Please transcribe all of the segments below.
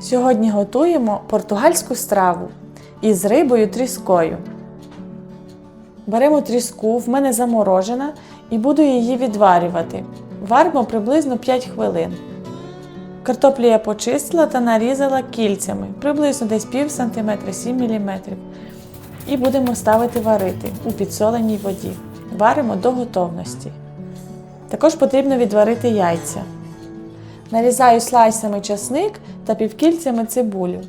Сьогодні готуємо португальську страву із рибою тріскою. Беремо тріску, в мене заморожена, і буду її відварювати. Варимо приблизно 5 хвилин. Картоплю я почистила та нарізала кільцями, приблизно десь пів сантиметра, 7 мм. І будемо ставити варити у підсоленій воді. Варимо до готовності. Також потрібно відварити яйця. Нарізаю слайсами часник та півкільцями цибулю.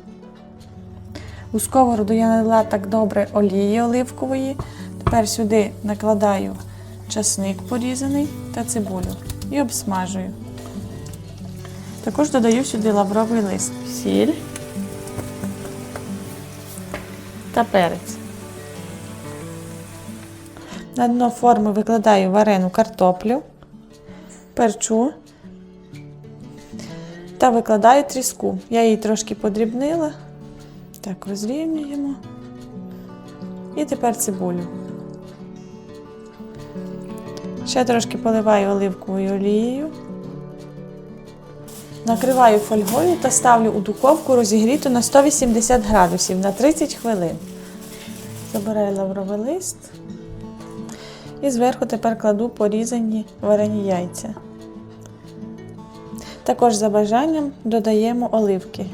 У сковороду я налила так добре олії оливкової. Тепер сюди накладаю часник порізаний та цибулю і обсмажую. Також додаю сюди лавровий лист, сіль та перець. На дно форми викладаю варену картоплю, перчу та викладаю тріску. Я її трошки подрібнила. Так, розрівнюємо. І тепер цибулю. Ще трошки поливаю оливковою олією. Накриваю фольгою та ставлю у духовку розігріту на 180 градусів на 30 хвилин. Забираю лавровий лист. І зверху тепер кладу порізані варені яйця. Також за бажанням додаємо оливки.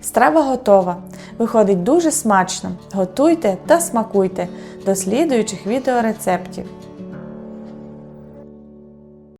Страва готова. Виходить дуже смачно. Готуйте та смакуйте до слідуючих відеорецептів.